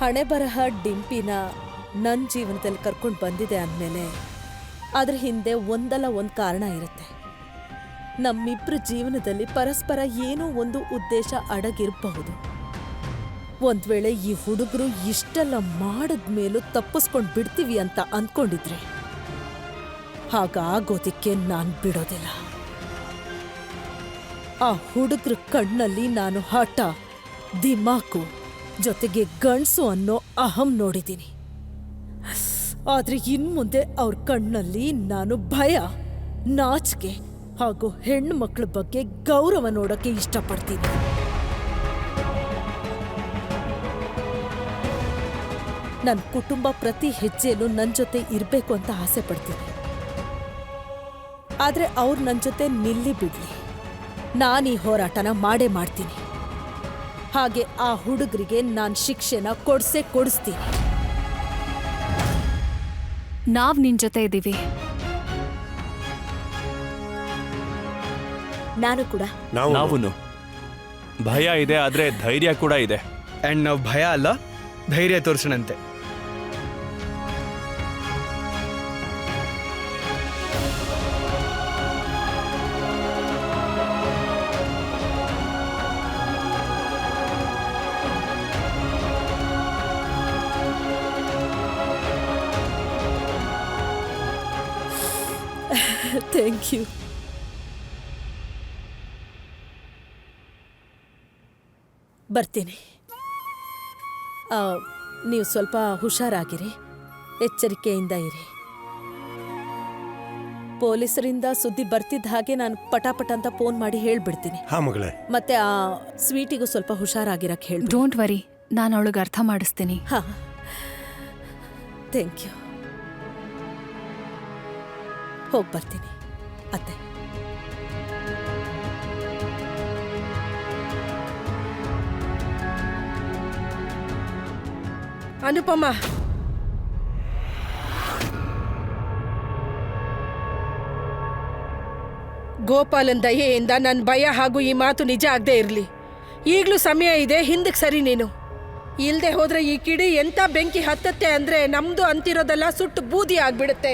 ಹಣೆ ಬರಹ ಡಿಂಪಿನ ನನ್ನ ಜೀವನದಲ್ಲಿ ಕರ್ಕೊಂಡು ಬಂದಿದೆ ಅಂದಮೇಲೆ ಅದರ ಹಿಂದೆ ಒಂದಲ್ಲ ಒಂದು ಕಾರಣ ಇರುತ್ತೆ. ನಮ್ಮಿಬ್ಬರ ಜೀವನದಲ್ಲಿ ಪರಸ್ಪರ ಏನೋ ಒಂದು ಉದ್ದೇಶ ಅಡಗಿರಬಹುದು. ಒಂದು ವೇಳೆ ಈ ಹುಡುಗರು ಇಷ್ಟೆಲ್ಲ ಮಾಡಿದ್ಮೇಲೂ ತಪ್ಪಿಸ್ಕೊಂಡು ಬಿಡ್ತೀವಿ ಅಂತ ಅಂದ್ಕೊಂಡಿದ್ರೆ ಹಾಗಾಗೋದಕ್ಕೆ ನಾನು ಬಿಡೋದಿಲ್ಲ. ಆ ಹುಡುಗರ ಕಣ್ಣಲ್ಲಿ ನಾನು ಹಠ, ದಿಮಾಕು ಜೊತೆಗೆ ಗಂಡ್ಸು ಅನ್ನೋ ಅಹಂ ನೋಡಿದ್ದೀನಿ. ಆದ್ರೆ ಇನ್ಮುಂದೆ ಅವ್ರ ಕಣ್ಣಲ್ಲಿ ನಾನು ಭಯ, ನಾಚಿಕೆ ಹಾಗೂ ಹೆಣ್ಣು ಮಕ್ಕಳ ಬಗ್ಗೆ ಗೌರವ ನೋಡಕ್ಕೆ ಇಷ್ಟಪಡ್ತೀನಿ. ನನ್ನ ಕುಟುಂಬ ಪ್ರತಿ ಹೆಜ್ಜೆಯಲ್ಲೂ ನನ್ನ ಜೊತೆ ಇರಬೇಕು ಅಂತ ಆಸೆ ಪಡ್ತೀನಿ. ಆದ್ರೆ ಅವ್ರು ನನ್ನ ಜೊತೆ ನಿಲ್ಲಿ ಬಿಡ್ಲಿ. ನಾನು ಈ ಹೋರಾಟನ ಮಾಡೇ ಮಾಡ್ತೀನಿ. ಹಾಗೆ ಆ ಹುಡುಗರಿಗೆ ನಾನು ಶಿಕ್ಷೆನ ಕೊಡ್ಸೇ ಕೊಡಿಸ್ತೀನಿ. ನಾವ್ ನಿನ್ ಜೊತೆ ಇದ್ದೀವಿ ನಾನು ಕೂಡ. ನಾವು ನಾವುನು. ಭಯ ಇದೆ ಆದ್ರೆ ಧೈರ್ಯ ಕೂಡ ಇದೆ. ಅಂಡ್ ನಾವು ಭಯ ಅಲ್ಲ ಧೈರ್ಯ ತೋರಿಸೋಣಂತೆ. ಥ್ಯಾಂಕ್ ಯು ಬರ್ತೀನಿ. ಆ, ನೀವು ಸ್ವಲ್ಪ ಹುಷಾರಾಗಿರಿ. ಎಚ್ಚರಿಕೆಯಿಂದ ಇರಿ. ಪೊಲೀಸರಿಂದ ಸುದ್ದಿ ಬರ್ತಿದ್ದ ಹಾಗೆ ನಾನು ಪಟಾಪಟ ಅಂತ ಫೋನ್ ಮಾಡಿ ಹೇಳ್ಬಿಡ್ತೀನಿ. ಹಾ ಮಗಳೇ. ಮತ್ತೆ ಆ ಸ್ವೀಟಿಗೂ ಸ್ವಲ್ಪ ಹುಷಾರಾಗಿರಕ್ಕೆ ಹೇಳಿ ಡೋಂಟ್ ವರಿ ನಾನು ಅವಳಿಗೆ ಅರ್ಥ ಮಾಡಿಸ್ತೀನಿ. ಹಾ. ಥ್ಯಾಂಕ್ ಯು ಹೋಗಿ ಬರ್ತೀನಿ. ಅತ್ತೆ. ಅನುಪಮ. ಗೋಪಾಲನ್ ದಯೆಯಿಂದ ನನ್ನ ಭಯ ಹಾಗೂ ಈ ಮಾತು ನಿಜ ಆಗದೆ ಇರಲಿ. ಈಗಲೂ ಸಮಯ ಇದೆ ಹಿಂದಕ್ಕೆ ಸರಿ ನೀನು. ಇಲ್ಲದೆ ಹೋದ್ರೆ ಈ ಕಿಡಿ ಎಂತ ಬೆಂಕಿ ಹತ್ತತ್ತೆ ಅಂದ್ರೆ ನಮ್ದು ಅಂತಿರೋದೆಲ್ಲ ಸುಟ್ಟು ಬೂದಿ ಆಗ್ಬಿಡುತ್ತೆ.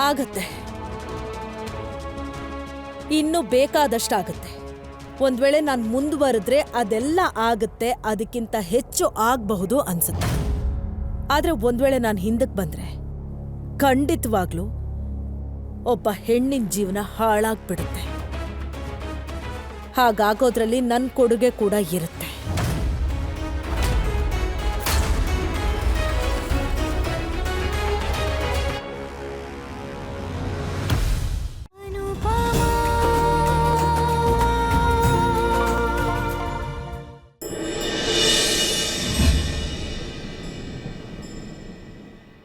ಆಗತ್ತೆ. ಇನ್ನೂ ಬೇಕಾದಷ್ಟಾಗತ್ತೆ. ಒಂದ್ ವೇಳೆ ನಾನು ಮುಂದುವರೆದ್ರೆ ಅದೆಲ್ಲ ಆಗುತ್ತೆ, ಅದಕ್ಕಿಂತ ಹೆಚ್ಚು ಆಗಬಹುದು ಅನ್ಸುತ್ತೆ. ಆದ್ರೆ ಒಂದ್ ವೇಳೆ ನಾನು ಹಿಂದಕ್ಕೆ ಬಂದ್ರೆ, ಖಂಡಿತವಾಗ್ಲೂ ಒಬ್ಬ ಹೆಣ್ಣಿನ ಜೀವನ ಹಾಳಾಗ್ಬಿಡುತ್ತೆ. ಹಾಗಾಗೋದ್ರಲ್ಲಿ ನನ್ನ ಕೊಡುಗೆ ಕೂಡ ಇರುತ್ತೆ.